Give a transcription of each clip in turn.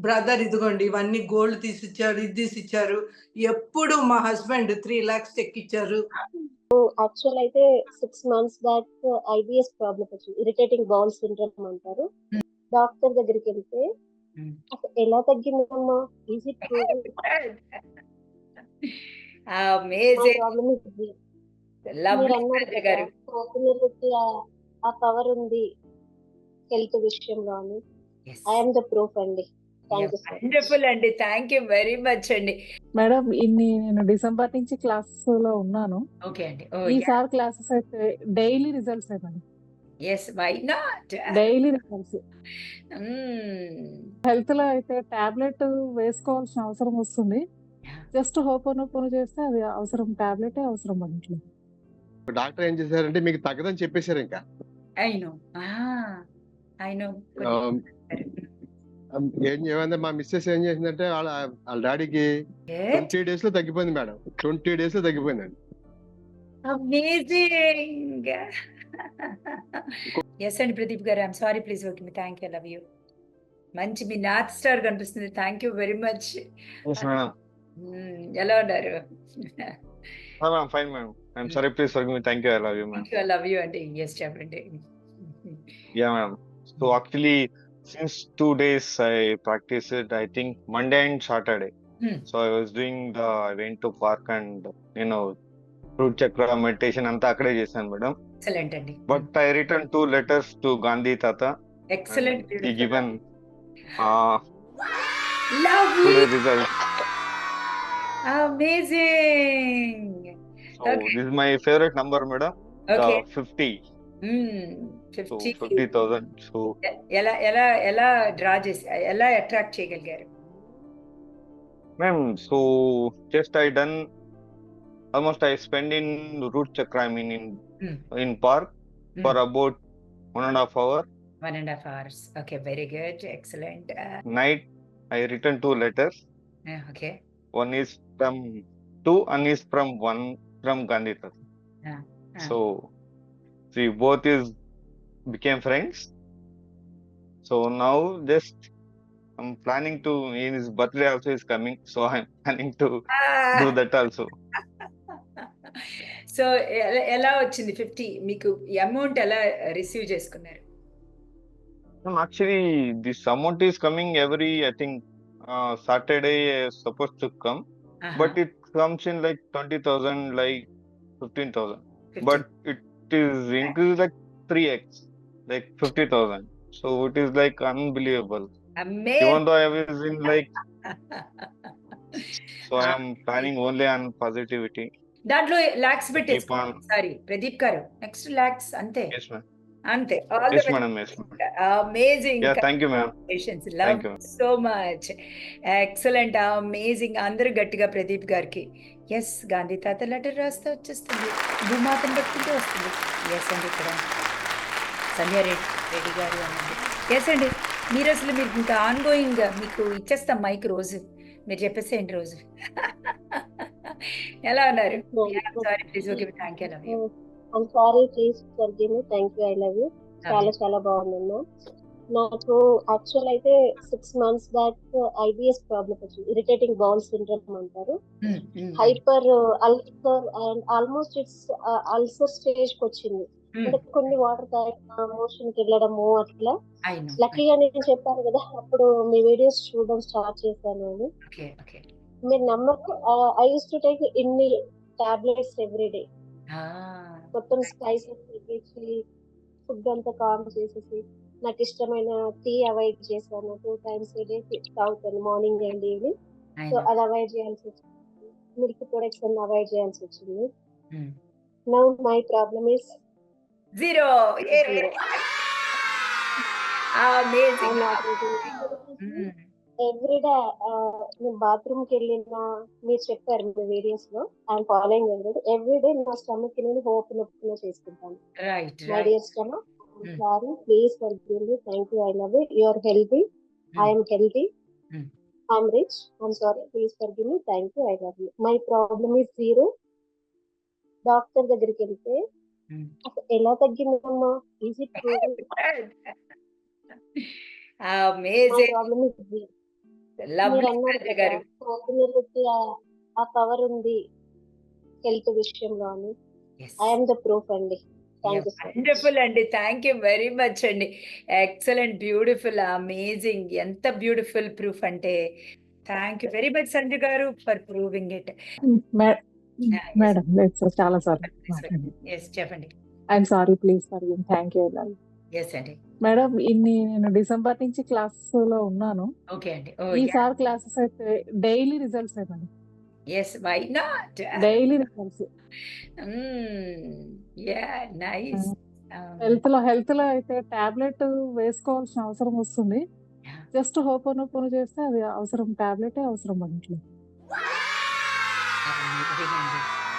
Brother ఇదిగోండి ఇవన్నీ gold తీసిచ్చారు ఇది తీసిచ్చారు. ఎప్పుడు మా హస్బెండ్ త్రీ లాక్స్ ఎక్కిచ్చారు యాక్చువల్ అయితే six months back IBS problem వచ్చింది. ఇరిటేటింగ్ బౌల్ సిండ్రోమ్ అంటారు. డాక్టర్ దగ్గరికి వెళ్తే Hmm. ఎలా తగ్గిందమ్మా? ఈజీ ఆ పవర్ ఉంది. హెల్త్ విషయంలో అని ఐఎమ్ ద ప్రూఫ్ అండి. వండర్ఫుల్ అండి. థ్యాంక్ యూ వెరీ మచ్ అండి. మేడం ఇన్ని నేను డిసెంబర్ నుంచి క్లాసెస్లో ఉన్నాను. ఓకే అండి. ఓ ఈసారి క్లాసెస్ అయితే daily results madam? Yes why not daily results హెల్త్లో అయితే టాబ్లెట్ వేసుకోవాల్సిన అవసరం వస్తుంది. జస్ట్ హోపోనో పోను చేస్తే అది అవసరం. టాబ్లెట్ అవసరం మనకి డాక్టర్ ఏం చేశారంటే మీకు తగ్గదని చెప్పేశారు ఇంకా. ఐ నో ఐ నో ఏం ఏమైంది మా మిస్సెస్ ఏం చేసిందంటే వాళ్ళ వాళ్ళ డాడీకి ట్వంటీ డేస్లో తగ్గిపోయింది మేడం. ట్వంటీ డేస్లో తగ్గిపోయిందండి. అమేజింగ్ ఎస్ అండి ప్రదీప్ గారు. I'm sorry please okay me thank you love you మంచి మీ నార్త్ స్టార్ కనిపిస్తుంది. థ్యాంక్ యూ వెరీ మచ్ ఎలా ఉన్నారు? Fine ma'am I'm sorry please for me thank you I love you ma'am love you అండి yes చెప్పండి yeah ma'am so actually since two days I practice it I think Monday and Saturday so I was doing the went to park and నేను fruit chakra meditation అంతా అక్కడే చేశాను madam but I written two letters to Gandhi తాత excellent number madam fifty ఎలా ఎలా ఎలా draw చేసి ఎలా అట్రాక్ట్ చేయగలిగారు Ma'am, so just I done almost I spend in root chakra, I mean in Hmm. in park for Hmm. about one and a half hour. One and half hours okay very good excellent Night I written two letters. Okay One is from two, and is from one from Gandhi Tata. Ah, ah. So see both is became friends. So now just I'm planning to in his birthday also is coming, so I'm planning to do that also. So ఎలా వచ్చింది fifty మీకు ఈ amount ఎలా receive చేసుకున్నారు No, actually, this amount is coming every, I think, uh, Saturday is supposed to come, but it comes in like 20,000, like 15,000. But it is increased like 3x, like 50,000. So it is like unbelievable. Even though I was in like, so I am planning only on positivity. దాంట్లో లాక్స్ పెట్టేసి Keep on. Sorry Pradeep గారు next lakhs అంతే Yes, ma'am. అంతే. Amazing Yeah, thank you, ma'am. Patience Thank love you. So much excellent amazing అందరూ గట్టిగా ప్రదీప్ గారికి yes Gandhi తాత letter రాస్తే వచ్చేస్తుంది. భూమాతను పట్టుకుంటే వస్తుంది. ఎస్ అండి ఇక్కడ. సంధ్యా రెడ్డి గారు అన్నది. ఎస్ అండి మీరు అసలు మీరు ఇంకా ఆన్ గోయింగ్ మీకు ఇచ్చేస్తాం మైక్ రోజు. మీరు చెప్పేసేయండి రోజు? ఎలా ఉన్నారు? Sorry please okay. Thank you love you sorry please thank you I love you చాలా చాలా బాగుందమ్మా నాకు యాక్చువల్ అయితే six months back IBS problem వచ్చింది. ఇరిటేటింగ్ బౌల్ సిండ్రోమ్ అంటారు. Hyper ulcer and almost it's ulcer స్టేజ్కి వచ్చింది. అంటే కొన్ని వాటర్ తాగడం మోషన్కి వెళ్ళడము అట్లా. లక్కీగా నేను చెప్పాను కదా అప్పుడు మీ వీడియోస్ చూడడం స్టార్ట్ చేశాను అని. మీరు నమ్మరు ఐ యూస్ టు టేక్ ఇన్ని టాబ్లెట్స్ ఎవ్రీ డే మొత్తం స్పైసెస్ తగ్గించి ఫుడ్ అంతా కామ్ చేసేసి నాకు ఇష్టమైన టీ అవాయిడ్ చేశాను. టూ టైమ్స్ డే తాగుతాను మార్నింగ్ అండ్ ఈవినింగ్. సో అది అవాయిడ్ చేయాల్సి వచ్చింది. మిల్క్ ప్రొడక్ట్స్ అన్ని అవాయిడ్ చేయాల్సి వచ్చింది. Now my problem is zero. Everyday నేను బాత్రూమ్కి వెళ్ళిన మీరు చెప్పారు మీ వీడియోస్లో ఐఎమ్ ఫాలోయింగ్ ఎవ్రీడే ఎవ్రీడే నా స్టమక్ నేను ఓపెన్ ఓపెన్ చేసుకుంటాను. Right my dear stomach sorry please forgive thank you I love it you are healthy I'm healthy. I'm rich I'm sorry please forgive me thank you I love you my problem is zero doctor దగ్గరికి వెళ్తే Hmm. అసలు ఎలా తగ్గిందమ్మా? Easy problem zero కోకిలకి ఆ power ఉంది. Health విషయంలో అని. ఐఎమ్ ద ప్రూఫ్ అండి. యూ వండర్ఫుల్ అండి. థ్యాంక్ యూ వెరీ మచ్ అండి. ఎక్సలెంట్ బ్యూటిఫుల్ అమేజింగ్ ఎంత బ్యూటిఫుల్ ప్రూఫ్ అంటే. Thank you very much Sanjay గారు for proving it. Madam sir చాలా ఎస్ చెప్పండి. I'm sorry please for thank you yes అండి. Madam ఇన్ని నేను డిసెంబర్ నుంచి క్లాసెస్లో ఉన్నాను. ఓకే అండి. ఓ ఈసారి క్లాసెస్ అయితే daily results madam yes why not daily results yeah nice హెల్త్లో హెల్త్లో అయితే టాబ్లెట్ వేసుకోవాల్సిన అవసరం వస్తుంది. జస్ట్ హోపోను పోను చేస్తే అది అవసరం. టాబ్లెటే అవసరం మనకి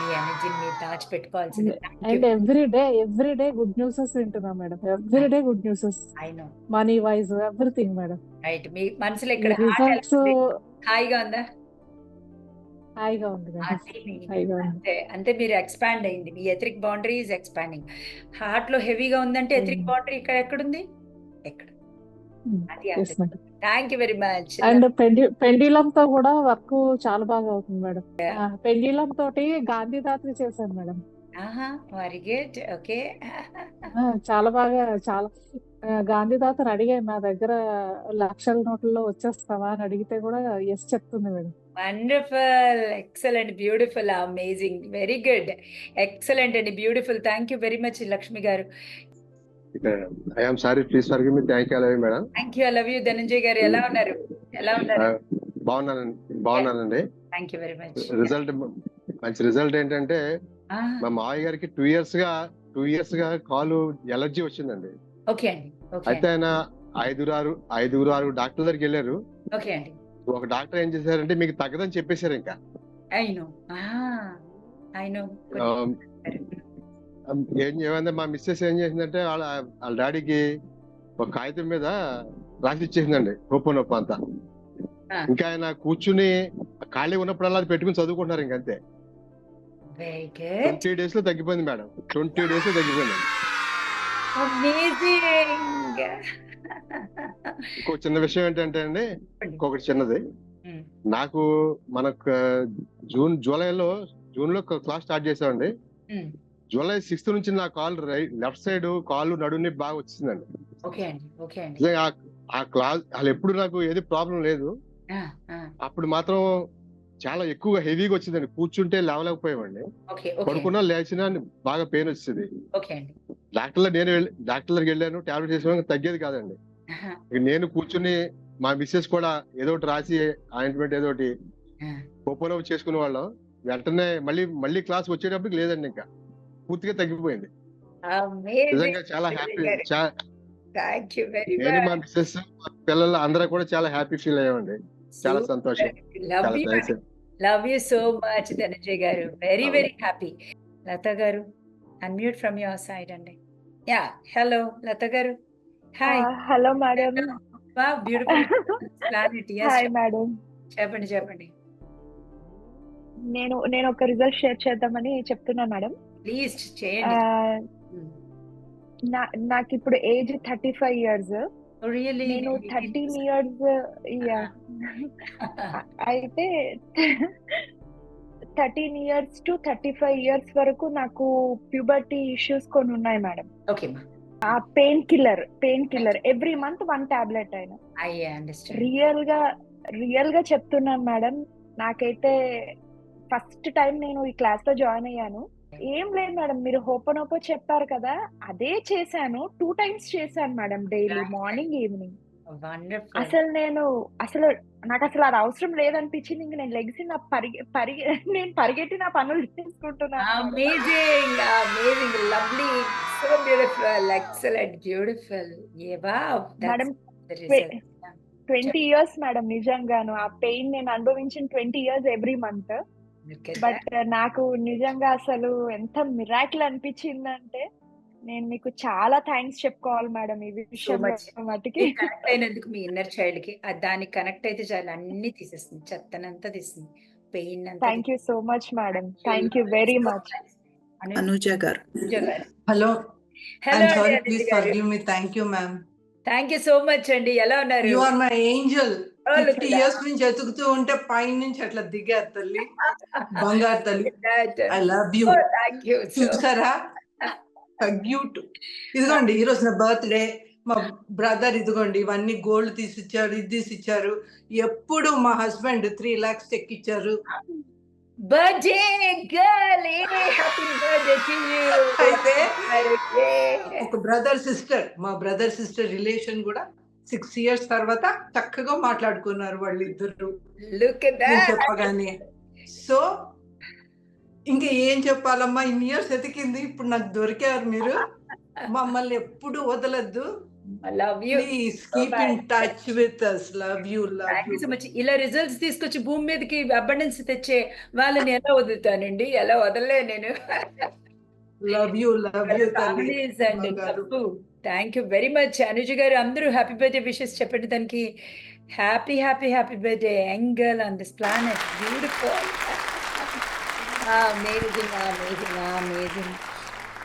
మీ ఎనర్జీని మీరు దాచిపెట్టుకోవాల్సింది. And every day every day good newses వింటున్నా madam. Every day good newses I know money wise everything madam. Right మీ మనసులో ఇక్కడ హాయిగా ఉందా? హాయిగా ఉంది అంతే అంటే మీరు ఎక్స్పాండ్ అయింది. మీ ఎథరిక్ బౌండరీ ఈజ్ ఎక్స్పాండింగ్ హార్ట్లో హెవీగా ఉందంటే ఎథరిక్ Mm. బౌండరీ ఇక్కడ ఎక్కడుంది? ఎక్కడ? అది thank you very much and పెండి పెండిలం తో కూడా వర్క్ చాలా బాగా అవుతుంది మేడం పెండిలం తోటి గాంధీ దాత్రి చేశాను మేడం ఆహా వెరీ గుడ్ ఓకే చాలా బాగా చాలా గాంధీ తాతను అడిగాను నా దగ్గర లక్షల నోట్లలో వచ్చేస్తావా? అని అడిగితే కూడా ఎస్ చెప్తుంది madam wonderful excellent beautiful amazing very good excellent అండి beautiful thank you very much Lakshmi గారు. I'm sorry please for me thank you అలాగే madam thank you I love you Dhananjay గారు. ఎలా ఉన్నారు? ఎలా ఉన్నారు? బాగున్నానండి. బాగున్నానండి thank you very much result మంచి రిజల్ట్ ఏంటంటే మా మావయ్య గారికి టూ ఇయర్స్గా టూ ఇయర్స్గా కాలు ఎలర్జీ వచ్చిందండి. ఓకే అండి. అయితే ఆయన ఐదుగురు ఆరు ఐదుగురు ఆరు డాక్టర్ దగ్గరికి వెళ్ళారు. ఓకే అండి. ఒక డాక్టర్ ఏం చేశారంటే మీకు తగ్గదని చెప్పేశారు ఇంకా. I know. ఏం ఏమైంది? మా మిస్సెస్ ఏం చేసిందంటే వాళ్ళ వాళ్ళ డాడీకి ఒక కాగితం మీద రాసి ఇచ్చేసిందండి నొప్పు నొప్పి అంతా. ఇంకా ఆయన కూర్చుని ఖాళీ ఉన్నప్పుడల్లా అది పెట్టుకుని చదువుకుంటున్నారు ఇంకంతే ట్వంటీ డేస్లో తగ్గిపోయింది మేడం. ట్వంటీ డేస్లో తగ్గిపోయింది ఇంకో చిన్న విషయం ఏంటంటే అండి ఇంకొకటి చిన్నది. నాకు మనకు జూన్ జూలైలో జూన్లో క్లాస్ స్టార్ట్ చేసామండి జూలై సిక్స్త్ నుంచి నా కాల్ లెఫ్ట్ సైడ్ కాళ్ళు నడుని బాగా వచ్చిందండి. ఆ- క్లాస్ అసలు ఎప్పుడు నాకు ఏది ప్రాబ్లం లేదు. అప్పుడు మాత్రం చాలా ఎక్కువగా హెవీగా వచ్చిందండి. కూర్చుంటే లేవలేకపోయామండి పడుకున్నా లేచినా బాగా పెయిన్ వచ్చింది. ఓకే అండి. డాక్టర్ నేను డాక్టర్ దగ్గరికి వెళ్ళాను. టాబ్లెట్ వేసుకోవడం తగ్గేది కాదండి. నేను కూర్చుని మా మిస్సెస్ కూడా ఏదో ఒకటి రాసి ఆయింట్మెంట్ ఏదో ఒకటి. ఒప్పనొప్పి చేసుకునే వాళ్ళం. వెంటనే మళ్ళీ మళ్ళీ క్లాస్ వచ్చేటప్పటికి లేదండి ఇంకా. పూర్తిగా తగ్గిపోయింది. నిజంగా చాలా హ్యాపీ నేను మా. మిస్సెస్ పిల్లలు అందరూ కూడా చాలా హ్యాపీ ఫీల్ అయ్యామండి. చాలా సంతోషం. చాలా. Thanks love you so much Dhananjay గారు వెరీ వెరీ హ్యాపీ లత గారు అన్మ్యూట్ ఫ్రమ్ యువర్ సైడ్ అండి యా హలో లత గారు hi hello madam beautiful planet hi madam చెప్పండి చెప్పండి. నేను నేను ఒక రిజల్ట్ షేర్ చేద్దామని చెప్తున్నాను మేడం ప్లీజ్ చేయండి. నాకు ఇప్పుడు age thirty five years really నేను థర్టీన్ ఇయర్స్ యా అయితే thirteen years to thirty five years వరకు నాకు ప్యూబర్టీ ఇష్యూస్ కొన్ని ఉన్నాయి మేడం. ఓకే ఆ pain killer pain killer every month one tablet అయినా. రియల్గా రియల్గా చెప్తున్నాను మేడం. నాకైతే ఫస్ట్ టైం నేను ఈ క్లాస్లో జాయిన్ అయ్యాను. ఏం లేదు మేడం మీరు హోపనోపో చెప్పారు కదా అదే చేశాను. టూ టైమ్స్ చేశాను మేడం డైలీ మార్నింగ్ ఈవినింగ్. అసలు నేను అసలు నాకు అసలు అది అవసరం లేదనిపించింది. ఇంక నేను లెగ్సి నా పరిగె పరిగె నేను పరిగెట్టి నా పనులు చేసుకుంటున్నాను amazing amazing lovely so beautiful excellent beautiful ఏ wow Madam, twenty years madam నిజంగాను. ఆ పెయిన్ నేను అనుభవించిన twenty years every month but నాకు నిజంగా అసలు ఎంత మిరాకిల్ అనిపించిందంటే నేను మీకు చాలా థ్యాంక్స్ చెప్పుకోవాలి మేడం ఈ much. మటుకి. కనెక్ట్ అయినందుకు మీ ఇన్నర్ చైల్డ్కి. దానికి కనెక్ట్ అయితే చాలు. అన్ని తీసేస్తుంది. చెత్తనంతా తీస్తుంది. పెయిన్ అంతా thank you so much madam. Thank you very much. Anuja గారు. Hello. Hello sorry please forgive me thank you ma'am thank you so much అండి. ఎలా ఉన్నారు? You are my angel years నుంచి ఎతుకుతూ ఉంటే పైన నుంచి అట్లా దిగారు తల్లి. బంగారు తల్లి. ఐ లవ్ యూ చూసారా? క్యూట్ ఇదిగోండి ఈ రోజు నా బర్త్డే మా బ్రదర్ ఇదిగోండి ఇవన్నీ గోల్డ్ తీసిచ్చారు ఇది తీసిచ్చారు. ఎప్పుడు మా husband three lakhs birthday to you. అయితే. ఒక బ్రదర్ సిస్టర్ మా బ్రదర్ సిస్టర్ రిలేషన్ కూడా సిక్స్ ఇయర్స్ తర్వాత చక్కగా మాట్లాడుకున్నారు వాళ్ళిద్దరు. చెప్పగానే. సో ఇంకా ఏం చెప్పాలమ్మా? ఇన్ని ఇయర్స్ ఎతికింది ఇప్పుడు నాకు దొరికారు మీరు. మమ్మల్ని ఎప్పుడు వదలద్దు. ఇలా రిజల్ట్స్ తీసుకొచ్చి భూమి మీదకి అబండెన్స్ తెచ్చే వాళ్ళని ఎలా వదులుతానండి? ఎలా వదలలే నేను. Love you love you thank you very much Anuja గారు అందరూ హ్యాపీ బర్త్డే విషెస్ చెప్పండి. దానికి happy happy happy birthday angel on this planet beautiful amazing amazing amazing